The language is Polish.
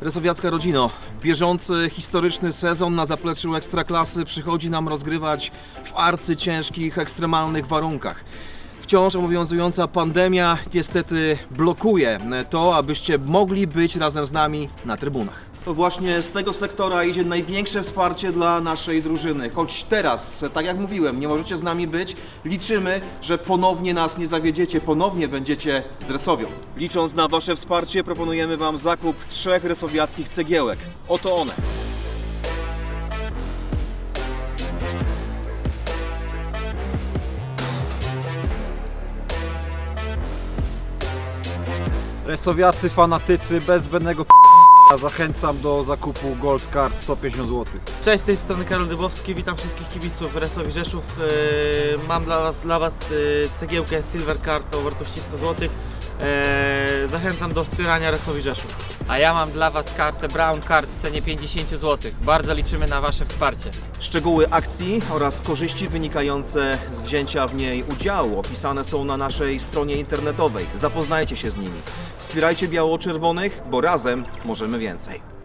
Resowiacka rodzino, bieżący historyczny sezon na zapleczu Ekstraklasy przychodzi nam rozgrywać w arcy ciężkich, ekstremalnych warunkach. Wciąż obowiązująca pandemia niestety blokuje to, abyście mogli być razem z nami na trybunach. To właśnie z tego sektora idzie największe wsparcie dla naszej drużyny. Choć teraz, tak jak mówiłem, nie możecie z nami być, liczymy, że ponownie nas nie zawiedziecie, ponownie będziecie z Resowią. Licząc na Wasze wsparcie, proponujemy Wam zakup trzech resowiackich cegiełek. Oto one. Resowiacy fanatycy bez zbędnego Zachęcam do zakupu Gold Card 150 zł. Cześć, z tej strony Karol Dybowski, witam wszystkich kibiców Resowi Rzeszów. Eee, Mam dla Was, dla was eee, cegiełkę Silver Card o wartości 100 zł. Eee, Zachęcam do wspierania Resowi Rzeszów. A ja mam dla Was kartę Brown Card w cenie 50 zł. Bardzo liczymy na Wasze wsparcie. Szczegóły akcji oraz korzyści wynikające z wzięcia w niej udziału opisane są na naszej stronie internetowej. Zapoznajcie się z nimi. Wspierajcie biało-czerwonych, bo razem możemy więcej.